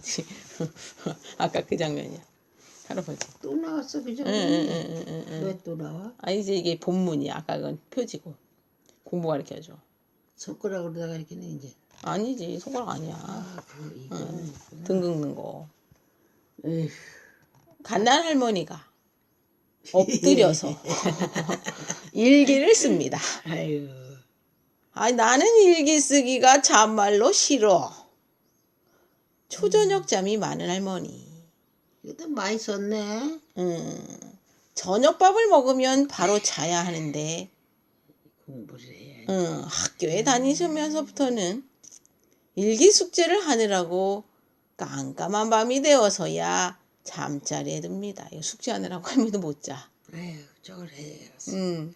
할아버지. 아까 그 장면이야. 할아버지. 또 나왔어 응, 응. 왜또 나와? 아 이제 이게 본문이야. 아까 그건 표지고 공부 가르쳐줘. 손가락으로다가 이렇게는 이제 아니지 손가락 아니야. 아 그 이거는 있구나. 등 긁는 거. 에휴, 갓난 할머니가 엎드려서 일기를 씁니다. 아유 아 나는 일기 쓰기가 참말로 싫어. 초저녁 잠이 많은 할머니. 이것도 많이 썼네. 음, 저녁밥을 먹으면 바로 자야 하는데 공부를 해야. 음, 학교에 다니시면서부터는 일기 숙제를 하느라고 깜깜한 밤이 되어서야 잠자리에 듭니다. 이거 숙제하느라고 할머니도 못 자. 아유 저걸 해야겠어. 음.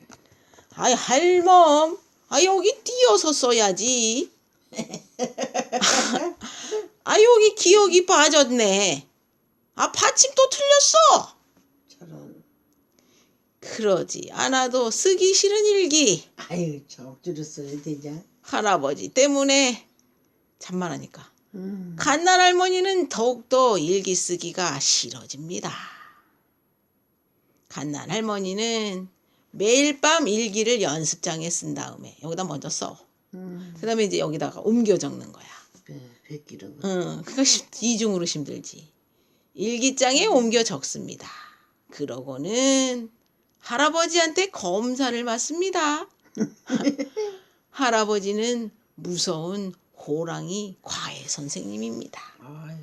아이 할멈, 아 여기 띄어서 써야지. 여기 기억이 빠졌네. 아, 받침 또 틀렸어. 저런. 그러지 않아도 쓰기 싫은 일기. 아유, 저 억지로 써야 되냐? 할아버지 때문에 잔말하니까. 음. 갓난 할머니는 더욱더 일기 쓰기가 싫어집니다. 갓난 할머니는 매일 밤 일기를 연습장에 쓴 다음에 여기다 먼저 써. 음. 그 다음에 이제 여기다가 옮겨 적는 거야. 음. 100기로. 응, 그거 2중으로 힘들지. 일기장에 옮겨 적습니다. 그러고는 할아버지한테 검사를 받습니다. 할아버지는 무서운 호랑이 과외 선생님입니다. 아유.